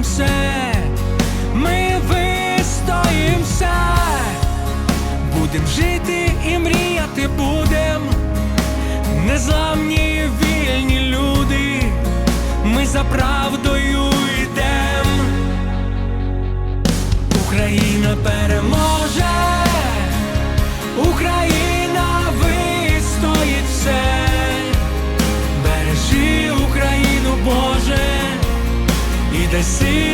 вистоїм все, ми вистоїмся, будем жити і мріяти будем, незламні вільні люди, ми за правдою йдем. Україна переможе. decir